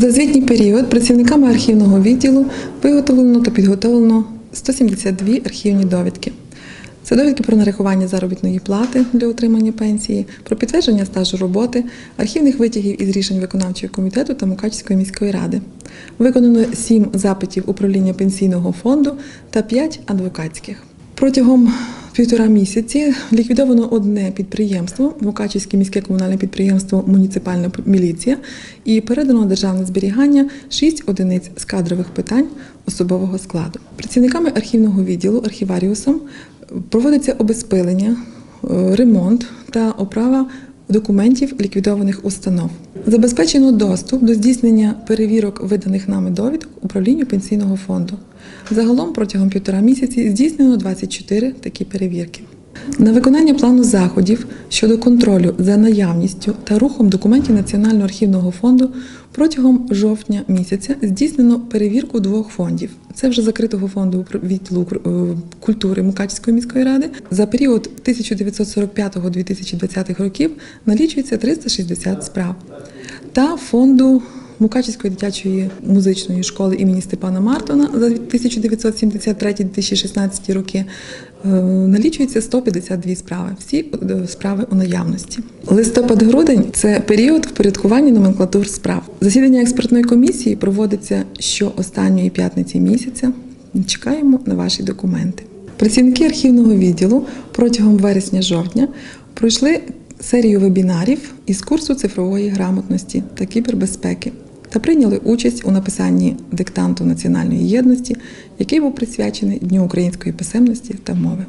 За звітній період працівниками архівного відділу виготовлено та підготовлено 172 архівні довідки. Це довідки про нарахування заробітної плати для отримання пенсії, про підтвердження стажу роботи, архівних витягів із рішень виконавчого комітету та Мукачівської міської ради. Виконано 7 запитів управління пенсійного фонду та 5 адвокатських. Протягом півтора місяці ліквідовано одне підприємство Мукачівське міське комунальне підприємство Муніципальна міліція і передано державне зберігання 6 одиниць з кадрових питань особового складу. Працівниками архівного відділу архіваріусом проводиться обезпилення, е, ремонт та оправа документів ліквідованих установ. Забезпечено доступ до здійснення перевірок виданих нами довідок управлінню пенсійного фонду. Загалом протягом півтора місяці здійснено 24 такі перевірки. На виконання плану заходів щодо контролю за наявністю та рухом документів Національного архівного фонду протягом жовтня місяця здійснено перевірку двох фондів. Це вже закритого фонду відділу е, культури Мукачівської міської ради. За період 1945-2020 років налічується 360 справ. Та фонду Мукачівської дитячої музичної школи імені Степана Мартона за 1973-2016 роки е, налічується 152 справи. Всі е, справи у наявності. Листопад-грудень це період впорядкування номенклатур справ. Засідання експертної комісії проводиться що останньої п'ятниці місяця. Чекаємо на ваші документи. Працівники архівного відділу протягом вересня-жовтня пройшли серію вебінарів із курсу цифрової грамотності та кібербезпеки та прийняли участь у написанні диктанту національної єдності, який був присвячений Дню української писемності та мови.